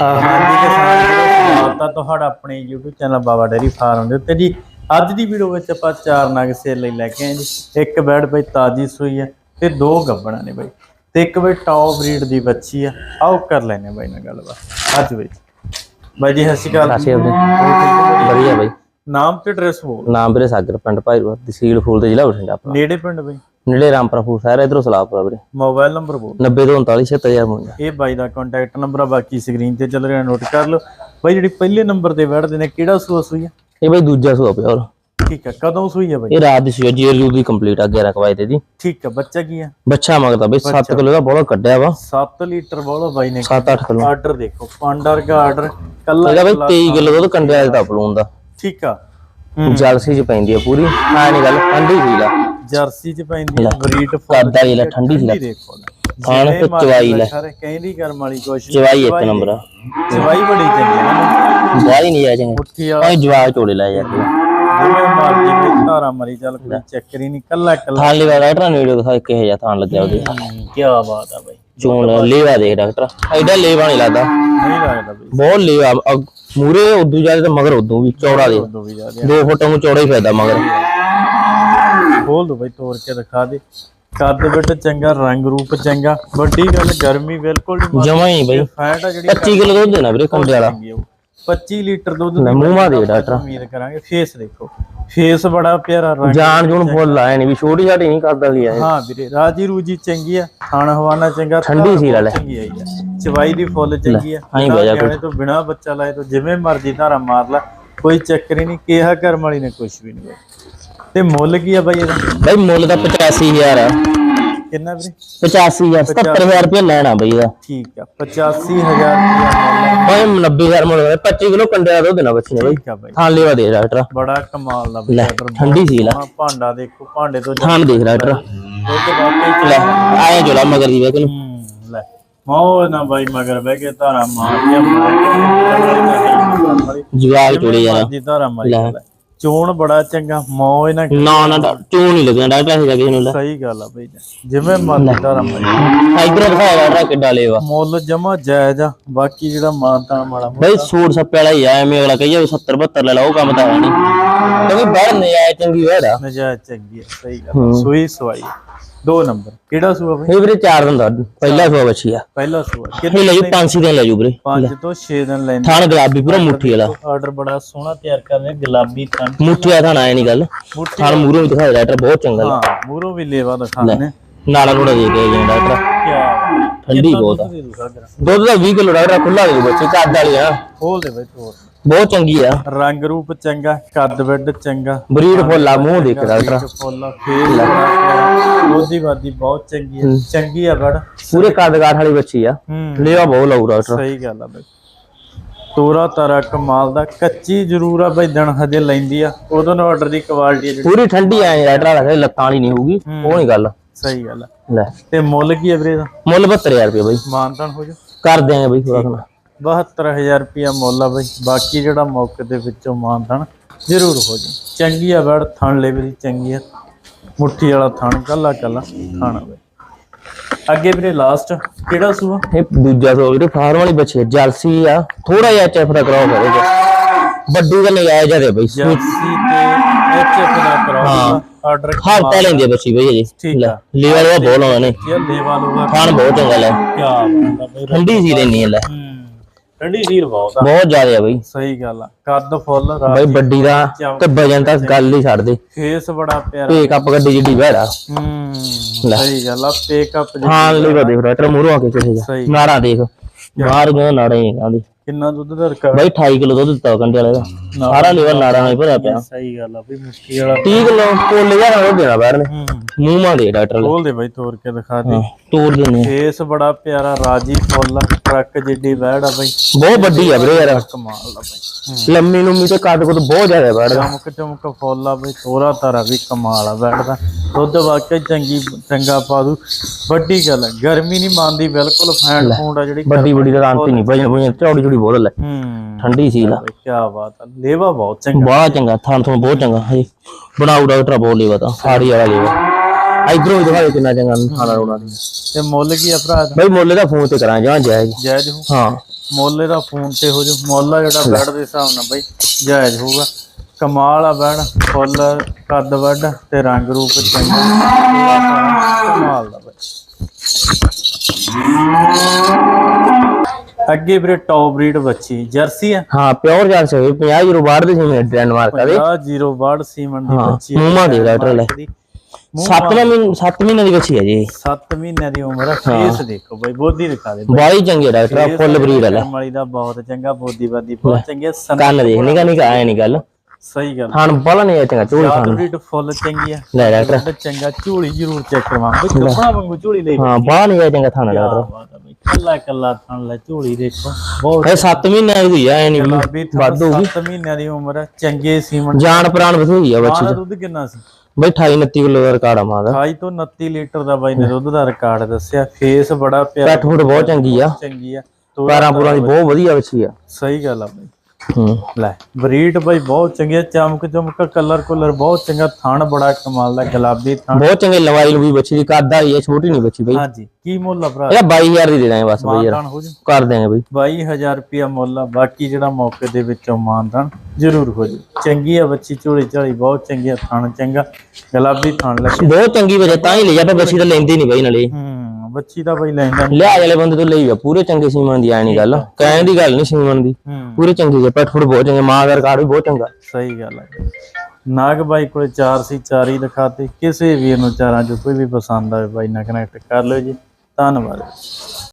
ਹਾਂਜੀ ਸਵਾਗਤ ਆ ਤੁਹਾਡਾ ਆਪਣੇ YouTube channel Baba dairy farm ਦੇ ਉੱਤੇ ਜੀ। ਅੱਜ ਦੀ ਵੀਡੀਓ ਵਿੱਚ ਆਪਾਂ ਚਾਰ ਨਗ ਸੇਲ ਲਈ ਲੈ ਕੇ ਆਏ ਜੀ। ਇੱਕ ਬੈਡ ਬਈ ਤਾਜੀ ਸੂਈ ਹੈ ਤੇ ਦੋ ਗੱਬਣਾ ਨੇ ਬਈ ਤੇ ਇੱਕ ਬਈ ਟੌਪ ਬਰੀਡ ਦੀ ਬੱਚੀ ਆ। ਆਓ ਕਰ ਲੈਨੇ ਬਾਈ ਨਾਲ ਗੱਲਬਾਤ। ਅੱਜ ਵਿੱਚ ਬਾਈ ਜੀ ਸਤਿ ਸ਼੍ਰੀ ਅਕਾਲ। ਸਤਿ ਸ਼੍ਰੀ ਅਕਾਲ ਜੀ। ਹੋਰ ਠੀਕ ਹੋ ਜੀ? ਵਧੀਆ ਬਾਈ ਨਾਮ ਤੇ ਐਡਰੈਸ ਬੋਲ। ਨਾਮ ਵੀਰੇ ਸਾਗਰ ਪਿੰਡ ਭਾਈਵਾਲ ਤਹਿਸੀਲ ਫੂਲ ਤੇ ਜ਼ਿਲ੍ਹਾ ਬਠਿੰਡਾ ਆਪਣਾ। ਨੇੜੇ ਪਿੰਡ ਬਈ ਨੇੜੇ ਰਾਮਪੁਰਾ ਸ਼ਹਿਰ ਇਧਰੋਂ ਸਲਾਪੁਰਾ ਵੀਰੇ। ਮੋਬਾਈਲ ਨੰਬਰ ਬੋਲ। 90 ਤੋਂ 39 76052 ਇਹ ਬਾਈ ਦਾ ਕੰਟੈਕਟ ਨੰਬਰ ਆ ਬਾਕੀ ਸਕਰੀਨ ਤੇ ਚੱਲ ਰਿਹਾ ਨੋਟ ਕਰ ਲਓ। ਬਾਈ ਜਿਹੜੀ ਪਹਿਲੇ ਨੰਬਰ ਤੇ ਬੈਠਦੇ ਨੇ ਕਿਹੜਾ ਸੂਆ ਸੂਈ ਆ? ਇਹ ਬਾਈ ਦੂਜਾ ਸੂਆ ਪਿਆ ਹੋਰ। ਠੀਕ ਆ ਕਦੋਂ ਸੂਈ ਆ ਬਾਈ? ਇਹ ਰਾਤ ਦੀ ਸੂਆ ਜੀਰ ਯੂ ਦੀ ਕੰਪਲੀਟ ਆ 11 ਕਵਾਏ ਤੇ ਦੀ। ਠੀਕ ਆ ਬੱਚਾ ਕੀ ਆ? ਬੱਚਾ ਮੰਗਦਾ ਬਈ 7 ਕਿਲੋ ਦਾ ਬੋਲਾ ਕੱਢਿਆ ਵਾ। 7 ਲੀਟਰ ਬੋਲੋ ਬਾਈ ਨੇ। 7-8 ਕਿਲੋ। ਆਰਡਰ ਦੇਖੋ ਪਾਂਡਰ ਦਾ ਆਰਡਰ ਕੱਲਾ ਇਹਦਾ ਬਈ 23 ਕਿਲੋ ਦੁੱਧ ਕੰਡਿਆ ਦਾ ਪਲੂਨ ਦਾ ਠੀਕ ਆ। ਜਲਸੀ ਚ ਪੈਂਦੀ ਆ ਪੂਰੀ ਆ ਨਹੀਂ ਗੱਲ ਠੰਡੀ ਸੀ ਲਾ ਜਰਸੀ ਚ ਪੈਂਦੀ ਆ ਬਰੀਡ ਕਰਦਾ ਇਹ ਲੈ ਠੰਡੀ ਸੀ ਲਾ। ਖਾਣ ਤੇ ਚਵਾਈ ਲੈ। ਸਾਰੇ ਕਹਿੰਦੀ ਕਰਮ ਵਾਲੀ ਨੀ। ਚਵਾਈ ਇੱਕ ਨੰਬਰ ਆ। ਚਵਾਈ ਬੜੀ ਚੰਗੀ ਨਾ ਬਾਹਲੀ ਨਹੀਂ ਆ ਚੰਗੇ। ਉੱਠੀ ਆ। ਆ ਜਵਾਬ ਚੋੜੇ ਲੈ ਯਾਰ ਜਿਵੇਂ ਮਰਜ਼ੀ ਧਾਰਾ ਮਰੀ ਚੱਲ ਕੋਈ ਚੱਕਰ ਹੀ ਨਹੀਂ ਕੱਲਾ ਕੱਲਾ ਥਾਣ ਲਈ ਡਾਕਟਰ ਨੇ ਵੀਡੀਓ ਦਿਖਾ ਕਿਹੋ ਜਿਹਾ ਥਾਣ ਲੱਗਿਆ ਉਹਦੇ। ਕੀ ਬਾਤ ਆ ਬਾਈ। ਚੋਣ ਲੇਵਾ ਦੇਖ ਡਾਕਟਰ। ਐਡਾ ਲੇਵਾ ਨਹੀਂ ਲੱਗਦਾ। ਨਹੀਂ ਲੱਗਦਾ ਬਾਈ। ਬਹੁਤ ਲੇਵਾ ਮੂਰੇ ਉਦੋਂ ਜ਼ਿਆਦਾ ਤੇ ਮਗਰ ਉਦੋਂ ਵੀ ਚੌੜਾ ਦੇ ਦੋ ਵੀ ਜਾ 2 ਫੁੱਟ ਨੂੰ ਚੌੜਾ ਹੀ ਫਾਇਦਾ ਮਗਰ। ਖੋਲ ਦੋ ਬਾਈ ਤੋੜ ਕੇ ਦਿਖਾ ਦੇ। ਕੱਦ ਬਿੱਟ ਚੰਗਾ ਰੰਗ ਰੂਪ ਚੰਗਾ। ਵੱਡੀ ਗੱਲ ਗਰਮੀ ਬਿਲਕੁਲ ਨਹੀਂ ਜਮਾ ਹੀ ਬਈ। ਫੈਟ ਆ ਜਿਹੜੀ 25 ਕਿਲੋ ਦੁੱਧ ਦੇਣਾ ਵੀਰੇ ਕੰਡੇ ਵਾਲਾ ਚੰਗੀ ਆ ਉਹ। 25 ਲੀਟਰ ਦੁੱਧ ਦੀ ਮੂੰਹ ਦੇ ਡਾਕਟਰ। ਉਮੀਦ ਕਰਾਂਗੇ। ਫੇਸ ਦੇਖੋ। ਫੇਸ ਬੜਾ ਪਿਆਰਾ ਰੰਗ ਜਾਨ ਜੂਨ ਫੁੱਲ ਆਏ ਨਹੀਂ ਵੀ ਛੋਟੀ ਛਾਟੀ ਨਹੀਂ ਕਰਦਾ ਲਈ ਆਏ ਹਾਂ ਵੀਰੇ ਰਾਜੀ ਰੂਜੀ ਚੰਗੀ ਆ ਖਾਣਾ ਹਵਾਨਾ ਚੰਗਾ ਠੰਡੀ ਸੀ ਲੈ। ਚੰਗੀ ਆਈ ਆ। ਚਵਾਈ ਦੀ ਫੁੱਲ ਚੰਗੀ ਆ। ਆਈਂ ਬਿਨਾਂ ਬਹਿ ਜਾ ਨਿਆਣੇ ਤੋਂ ਬਿਨਾ ਬੱਚਾ ਲਾਏ ਤੋਂ ਜਿਵੇਂ ਮਰਜ਼ੀ ਧਾਰਾ ਮਾਰ ਲੈ। ਕੋਈ ਚੱਕਰ ਹੀ ਨਹੀਂ ਕਿਹਾ ਕਰਮ ਵਾਲੀ ਨੇ ਕੁਝ ਵੀ ਨਹੀਂ। ਤੇ ਮੁੱਲ ਕੀ ਆ ਬਾਈ ਇਹਦਾ? ਬਈ ਮੁੱਲ ਤਾਂ 85000 ਆ। ਕਿੰਨਾ ਵੀਰੇ? 85000 77000 ਰੁਪਏ ਲੈਣਾ ਬਈ ਇਹਦਾ। ਠੀਕ ਆ 85000 ਰੁਪਇਆ ਬਈ 90000 ਮੁੱਲ ਹੋਇਆ 25 ਕਿਲੋ ਕੰਡੇ ਦਾ ਦੁੱਧ ਦੇਣਾ ਬੱਚੇ ਨੇ ਬਈ। ਠੀਕ ਆ ਬਾਈ। ਥਾਣ ਲੇਵਾ ਦੇ ਡਾਕਟਰ। ਬੜਾ ਕਮਾਲ ਦਾ ਬਈ ਠੰਡੀ ਸੀ ਲਾ। ਭਾਂਡਾ ਦੇਖੋ ਭਾਂਡੇ ਤੋਂ ਥਾਣ ਦੇਖ ਡਾਕਟਰ। ਦੁੱਧ ਲੈ ਆਏ ਜੋਲਾ ਮਗਰ ਦੀ ਵੇਖ ਨੂੰ। ਲੈ ਨਾ ਬਾਈ ਮਗਰ ਬਹਿ ਕੇ ਧਾਰਾ ਮਾਰ ਕੇ ਮਾਰ ਕੇ ਜਵਾਬ ਚੋੜੇ ਯਾਰ। ਜੀ ਧਾਰਾ ਮਾਰੀ ਲੈ। ਚੋਣ ਬੜਾ ਚੰਗਾ ਮੌ ਇਹਨਾਂ ਨਾ ਨਾ ਚੋਂ ਨਹੀਂ ਲੱਗਣਾ ਕਿਸੇ ਨੂੰ ਲੈ ਸਹੀ ਗੱਲ ਆ ਬਈ। ਜਿਵੇਂ ਮਰਜ਼ੀ ਧਾਰਾ ਮਾਰੀ ਇਧਰ ਦਿਖਾਇਆ ਡਾਕਟਰ ਕਿੱਡਾ ਲੇਵਾ ਮੁੱਲ ਜਮਾ ਜਾਇਜ਼ ਆ ਬਾਕੀ ਜਿਹੜਾ ਮਾਨਤਾ ਮਾੜਾ ਬਈ ਸੂਟ ਸੱਪੇ ਵਾਲਾ ਹੀ ਆ ਐਵੇਂ ਅਗਲਾ ਕਹੀਏ 70 72 ਲੈ ਲਾ ਉਹ ਕੰਮ ਤਾਂ ਹੈ ਨਹੀਂ। ਕਿਉਂਕਿ ਬਾਹਰ ਨਹੀਂ ਆਇਆ ਚੰਗੀ ਵੇੜਾ ਨਜਾਇਜ਼ ਚੰਗੀ ਆ ਸਹੀ ਗੱਲ ਆ। ਸੂਈ ਸਵਾਈ ਦੋ ਨੰਬਰ। ਕਿਹੜਾ ਸੂਆ ਬਈ? ਇਹ ਵੀਰੇ ਚਾਰ ਦਿਨ ਦਾ ਪਹਿਲਾ ਸੂਆ ਬੱਚੀ ਆ। ਪਹਿਲਾ ਸੂਆ। ਇਹ ਕਿੰਨੇ ਲੈ ਜੂ 5 ਦਿਨ ਲੈ ਜੂ ਵੀਰੇ। 5 ਤੋਂ 6 ਦਿਨ ਲੈਂਦੇ ਥਾਣ ਗੁਲਾਬੀ ਪੂਰਾ ਮੁੱਠੀ ਵਾਲਾ। ਆਰਡਰ ਬੜਾ ਸੋਹਣਾ ਤਿਆਰ ਕਰ ਰਹੇ ਗੁਲਾਬੀ ਥਾਂ ਮੁੱਠੀ ਵਾਲਾ ਥਾਣ ਆਇਆ ਨਹੀਂ ਗੱਲ। ਥਾਣ ਮੂਰੋਂ ਵੀ ਦਿਖਾਇਆ ਡਾਕਟਰ ਬਹੁਤ ਚੰਗਾ ਹਾਂ ਮੂਰੋਂ ਵੀ ਲੇਵਾ ਦਿਖਾਣੇ ਨਾਲਾ ਨੂੜਾ ਦੇ ਕੇ ਗਿਆ ਡਾਕਟਰ। ਠੰਡੀ ਬਹੁਤ ਆ। ਦੁੱਧ ਦਾ 20 ਕਿਲੋ ਡਾਕਟਰ ਖੁੱਲਾ ਦੇ ਬੱਚੇ ਕੱਦ ਵਾਲੀ ਆ। ਖੋਲ ਦੇ ਬਈ ਤੋਰ ਬਹੁਤ ਚੰਗੀ ਆ। ਰੰਗ ਰੂਪ ਚੰਗਾ ਕੱਦ ਵੱਡ ਚੰਗਾ। ਬਰੀਡ ਫੁੱਲਾ ਮੂੰਹ ਦੇਖ ਡਾਕਟਰ। ਫੁੱਲ ਫੇਸ ਉਹਦੀ ਵਾਦੀ ਬਹੁਤ ਚੰਗੀ ਹੈ। ਚੰਗੀ ਆ ਬੜ। ਪੂਰੇ ਕੱਦ ਕਾਠ ਵਾਲੀ ਬੱਚੀ ਆ। ਲੇਵਾ ਬਹੁਤ ਡਾਕਟਰ। ਸਹੀ ਗੱਲ ਆ ਬਈ। ਤੋਰਾ ਤਾਰਾ ਕਮਾਲ ਦਾ ਕੱਚੀ ਜ਼ਰੂਰ ਆ ਬਈ ਦਿਨ ਹਜੇ ਲੈਂਦੀ ਆ। ਉਦੋਂ ਨੂੰ ਆਰਡਰ ਦੀ ਕੁਆਲਿਟੀ ਪੂਰੀ ਠੰਡੀ ਆਏ ਡਾਕਟਰ ਰੱਖੇ ਲੱਤਾਂ ਵਾਲੀ ਨਹੀਂ ਹੋਊਗੀ। ਉਹ ਨਹੀਂ ਗੱਲ। ਸਹੀ ਗੱਲ ਆ। ਲੈ। ਤੇ ਮੁੱਲ ਕੀ ਹੈ ਵੀਰੇ ਦਾ ਮੁੱਲ 72000 ਰੁਪਏ ਬਈ। ਮਾਨਤਾਨ ਹੋ ਜਾ ਕਰ ਦਿਆਂਗੇ ਬਈ ਥੋੜਾ ਥੋੜਾ 72000 ਰੁਪਿਆ ਮੁੱਲ ਆ ਬਈ। ਬਾਕੀ ਜਿਹੜਾ ਮੌਕੇ ਦੇ ਵਿੱਚੋਂ ਮਾਨਤਾਨ ਜ਼ਰੂਰ ਹੋ ਜਾ ਚੰਗੀ ਆ ਬੜ ਥਣ ਲੈ ਵੀ ਚੰਗੀ ਆ। ਮੁੱਠੀ ਵਾਲਾ ਥਣ ਕੱਲਾ ਕੱਲਾ ਥਾਣਾ ਬਈ। ਅੱਗੇ ਵੀਰੇ ਲਾਸਟ ਕਿਹੜਾ ਸੂਆ? ਇਹ ਦੂਜਾ ਸੋ ਵੀਰੇ ਫਾਰਮ ਵਾਲੀ ਬੱਚੀ ਹੈ ਜਲਸੀ ਆ। ਥੋੜਾ ਜਿਹਾ ਚੈਫ ਦਾ ਕਰਾਓ ਕਰੇ ਵੱਡੀ ਦਾ ਨਜਾਇਜ਼ ਆ ਦੇ ਬਈ। ਜਰਸੀ ਤੇ ਦਾ ਕਰਾਉਣਾ ਆਰਡਰ ਹਫਤਾ ਲੈਂਦੀ ਆ ਬੱਚੀ ਬਈ ਜੀ। ਲੀਵਰ ਦਾ ਬੋਲ ਇਹ ਲੇਵਾ ਲੂਗਾ ਖਾਣ ਬਹੁਤ ਚੰਗਾ ਲੈ। ਬਈ ਠੰਡੀ ਸੀ ਹੈ ਲੈ। ਹੂੰ। ਠੰਡੀ ਸੀਲ ਬਹੁਤ ਆ। ਬਹੁਤ ਜ਼ਿਆਦਾ ਆ ਬਈ। ਸਹੀ ਗੱਲ ਆ। ਕੱਦ ਫੁੱਲ ਬਈ ਵੱਡੀ ਦਾ ਤੇ ਵਜਨ ਤਾਂ ਗੱਲ ਹੀ ਛੱਡ ਦੇ। ਫੇਸ ਬੜਾ ਪਿਆਰਾ। ਤੇ ਕੱਪ ਗੱਡੀ ਜਿੱਡੀ ਬਹਿੜਾ ਹੂੰ ਸਹੀ ਗੱਲ ਆ ਪੇਕਅਪ ਹਾਂ ਲੀਵਰ ਦੇਖ ਰਿਹਾ ਮੂਹਰੋਂ ਆ ਕੇ ਕਿਹੇ ਜਾ। ਨਾੜਾ ਦੇਖ ਬਾਹਰ ਗਿਆ ਨਾੜਾ ਕਹਿੰਦੀ ਕਿੰਨਾ ਦੁੱਧ ਦਾ ਰਿਕਾਰਡ ਬਈ 28 ਕਿਲੋ ਦੁੱਧ ਦਿੱਤਾ ਕੰਡੇ ਵਾਲੇ ਦਾ। ਸਾਰਾ ਲੀਵਰ ਨਾੜਾ ਨਾਲ ਹੀ ਭਰਿਆ ਪਿਆ। ਸਹੀ ਗੱਲ ਆ ਬਈ ਮੁੱਠੀ ਵਾਲਾ 30 ਕਿਲੋ ਕੋਲੇ ਦਾ ਉਹ ਦੇਣਾ ਬਾਹਰ ਨੇ। ਹੂੰ। ਮੂੰਹ ਮਾ ਦੇ ਡਾਕਟਰ ਨੇ ਖੋਲ ਦੇ ਬਈ ਤੋੜ ਕੇ ਦਿਖਾ ਦੇ। ਤੋੜ ਦਿੰਦੇ ਆ। ਫੇਸ ਬੜਾ ਪਿਆਰਾ ਰਾਜੀ ਫੁੱਲ ਆ, ਟਰੱਕ ਜਿੱਡੀ ਵੈੜ ਆ ਬਈ। ਬਹੁਤ ਵੱਡੀ ਆ ਵੀਰੇ ਯਾਰ। ਕਮਾਲ ਦਾ ਬਈ। ਲੰਮੀ ਲੰਮੀ ਤੇ ਕੱਦ ਕੁੱਦ ਬਹੁਤ ਜ਼ਿਆਦਾ ਬੈਠ ਦਾ ਚਮਕ ਚਮਕ ਫੁੱਲ ਆ ਬਈ ਤੋਰਾ ਤਾਰਾ ਵੀ ਕਮਾਲ ਆ ਵੈੜ ਦਾ। ਦੁੱਧ ਵਾਕਿਆ ਚੰਗੀ ਚੰਗਾ ਪਾ ਦੂ। ਵੱਡੀ ਗੱਲ ਗਰਮੀ ਨਹੀਂ ਮੰਨਦੀ ਬਿਲਕੁਲ ਫੈਂਡ ਫੂੰਡ ਆ ਜਿਹੜੀ ਵੱਡੀ ਵੱਡੀ ਦਾ ਅੰਤ ਨਹੀਂ ਭਜਨ ਭਜਨ ਚੌੜੀ ਚੌੜੀ ਬਹੁਤ ਲੈ। ਠੰਡੀ ਸੀ ਲਾ ਕੀ ਬਾਤ ਆ ਲੇਵਾ ਬਹੁਤ ਚੰਗਾ। ਬੜਾ ਚੰਗਾ ਥਾਂ ਤੋਂ ਬਹੁਤ ਚੰਗਾ ਹੈ ਬਣਾਉ ਡਾਕਟਰ ਬਹੁਤ ਲੇਵਾ ਤਾਂ ਸਾਰੀ ਵਾਲਾ ਲੇਵਾ। ਇਧਰੋਂ ਵੀ ਦਿਖਾ ਦੇ ਕਿੰਨਾ ਚੰਗਾ ਖਾਣਾ ਰੋਣਾ ਦੀ ਤੇ ਮੁੱਲ ਕੀ ਆ ਭਰਾ ਬਈ ਮੁੱਲ ਦਾ ਫੋਨ ਤੇ ਕਰਾਂ ਜਾਂ ਜਾਇਜ਼। ਜਾਇਜ਼ ਹੋ ਹਾਂ। ਮੁੱਲ ਦਾ ਫੋਨ ਤੇ ਹੋ ਜਾ ਮੁੱਲ ਜਿਹੜਾ ਬੈਡ ਦੇ ਹਿਸਾਬ ਨਾਲ ਬਈ ਜਾਇਜ਼ ਹੋਊਗਾ। ਕਮਾਲ ਆ ਬੈਡ ਫੁੱਲ ਕੱਦ ਵੱਡ ਤੇ ਰੰਗ ਰੂਪ ਚੰਗਾ। ਕਮਾਲ ਦਾ ਬਈ ਅੱਗੇ ਵੀਰੇ ਟੌਪ ਬਰੀਡ ਬੱਚੀ ਜਰਸੀ ਆ? ਹਾਂ ਪਿਓਰ ਜਾਲ ਸੇ 50 ਯੂਰੋ ਬਾਹਰ ਦੇ ਸੀ ਡੈਨਮਾਰਕ ਦੇ 50 ਸੀਮਨ ਦੀ ਹਾਂ, ਬੱਚੀ ਮੂੰਹਾਂ ਦੇ। ਡਾਕਟਰ ਲੈ। 7 ਮਹੀਨੇ 7 ਮਹੀਨੇ ਦੀ ਬੱਚੀ ਹੈ ਜੀ। 7 ਮਹੀਨਿਆਂ ਦੀ ਉਮਰ ਆ ਫੇਸ ਦੇਖੋ ਬਈ ਬੋਦੀ ਦਿਖਾ ਦੇ ਬਾਈ। ਚੰਗੀ ਡਾਕਟਰ ਫੁੱਲ ਬਰੀਡ ਵਾਲਾ ਵਾਲੀ ਦਾ ਬਹੁਤ ਚੰਗਾ ਬੋਦੀ ਬਾਦੀ ਬਹੁਤ ਚੰਗੇ ਕੰਨ ਦੇਖ ਨਿਕਾ ਨਿਕਾ ਆਇਆ ਨਹੀਂ ਗੱਲ। ਸਹੀ ਗੱਲ ਖਾਣ ਬੜਾ ਨਹੀਂ ਆਇਆ ਚੰਗਾ ਝੋਲ ਖਾਣ ਵੀ ਫੁੱਲ ਚੰਗੀ ਆ। ਲੈ ਡਾਕਟਰ ਚੰਗਾ ਝੋਲੀ ਜ਼ਰੂਰ ਚੈੱਕ ਕਰਵਾ ਬਈ ਕੱਪੜਾ ਵਾਂਗੂ ਝੋਲੀ ਲੈ ਹਾਂ ਬਾਹਰ ਨਹੀਂ ਆਇਆ ਚੰਗਾ ਥਾਣਾ ਡਾਕਟਰ ਕੱਲਾ ਕੱਲਾ ਥਣ ਲੈ ਝੋਲੀ ਦੇਖੋ। ਬਹੁਤ ਇਹ 7 ਮਹੀਨੇ ਦੀ ਆ ਨਹੀਂ ਗੁਲਾਬੀ ਵੱਧ ਹੋਊਗੀ। 7 ਮਹੀਨਿਆਂ ਦੀ ਉਮਰ ਆ ਚੰਗੇ ਸੀਮਨ। ਜਾਨ ਪ੍ਰਾਣ ਬਥੇਰੀ ਆ ਬੱਚੀ ਦਾ ਦੁੱਧ ਕਿੰਨਾ ਸੀ? ਬਈ 28 29 ਕਿਲੋ ਦਾ ਰਿਕਾਰਡ ਆ ਮਾਂ ਦਾ। 28 ਤੋਂ 29 ਲੀਟਰ ਦਾ ਬਾਈ ਨੇ ਦੁੱਧ ਦਾ ਰਿਕਾਰਡ ਦੱਸਿਆ। ਫੇਸ ਬੜਾ ਪਿਆਰਾ ਪੈਟ ਫੁੱਟ ਬਹੁਤ ਚੰਗੀ ਆ। ਚੰਗੀ ਆ। ਤੋਰਾ ਪੈਰਾਂ ਪੂਰਾਂ ਦੀ ਬਹੁਤ ਵਧੀਆ ਬੱਚੀ ਆ। ਸਹੀ ਗੱਲ ਆ ਬਾਈ। ਹੂੰ ਲੈ ਬਰੀਡ ਬਾਈ ਬਹੁਤ ਚੰਗੀ ਚਮਕ ਚਮਕ ਕਲਰ ਕੁਲਰ ਬਹੁਤ ਚੰਗਾ ਥਣ ਬੜਾ ਕਮਾਲ ਦਾ ਗੁਲਾਬੀ ਥਣ। ਬਹੁਤ ਚੰਗੇ ਲਵਾਈ ਲੂਈ ਬੱਚੀ ਦੀ ਕੱਦ ਵਾਲੀ ਆ ਛੋਟੀ ਨਹੀਂ ਬੱਚੀ ਬਈ। ਹਾਂਜੀ ਕੀ ਮੁੱਲ ਆ ਭਰਾ? ਇਹਦਾ 22000 ਦੀ ਦੇ ਦਾਂਗੇ ਬਸ ਬਈ ਯਾਰ। ਹੋ ਜੂ। ਕਰ ਦੇਂਗੇ ਬਈ। 22000 ਰੁਪਿਆ ਮੁੱਲ ਆ ਬਾਕੀ ਜਿਹੜਾ ਮੌਕੇ ਦੇ ਵਿੱਚੋਂ ਮਾਨਦਾਨ ਜ਼ਰੂਰ ਹੋ ਜੂ। ਚੰਗੀ ਆ ਬੱਚੀ ਝੋਲੀ ਝਾਲੀ ਬਹੁਤ ਚੰਗੀ ਆ ਥਣ ਚੰਗਾ ਗੁਲਾਬੀ ਥਣ ਲੱਗੇ। ਬਹੁਤ ਚੰਗੀ ਵਜੇ ਤਾਂ ਹੀ ਆ ਪਰ ਬੱਚੀ ਤਾਂ ਲੈਂਦੀ ਨਹੀਂ ਬਈ ਨਾਲੇ। ਹੂੰ। ਬੱਚੀ ਦਾ ਬਾਈ ਲੈਂਦਾ। ਲਿਆ ਵਾਲੇ ਬੰਦੇ ਤੋਂ ਲਈ ਆ ਪੂਰੇ ਚੰਗੇ ਸੀਮਨ ਦੀ ਨਹੀਂ ਗੱਲ। ਕਹਿਣ ਦੀ ਗੱਲ ਨਹੀਂ ਸੀਮਨ ਦੀ। ਪੂਰੇ ਚੰਗੇ ਜੇ ਪੈਟ ਫੁੱਟ ਬਹੁਤ ਚੰਗੇ ਮਾਂ ਦਾ ਰਿਕਾਰਡ ਵੀ ਬਹੁਤ ਚੰਗਾ। ਸਹੀ ਗੱਲ ਆ। ਨਾਗ ਬਾਈ ਕੋਲੇ ਚਾਰ ਸੀ ਚਾਰ ਹੀ ਦਿਖਾਤੇ। ਕਿਸੇ ਵੀਰ ਨੂੰ ਚਾਰਾਂ ਚੋਂ ਕੋਈ ਵੀ ਪਸੰਦ ਆਵੇ ਬਾਈ ਨਾਲ ਕਨੈਕਟ ਕਰ ਲਿਓ ਜੀ। ਧੰਨਵਾਦ।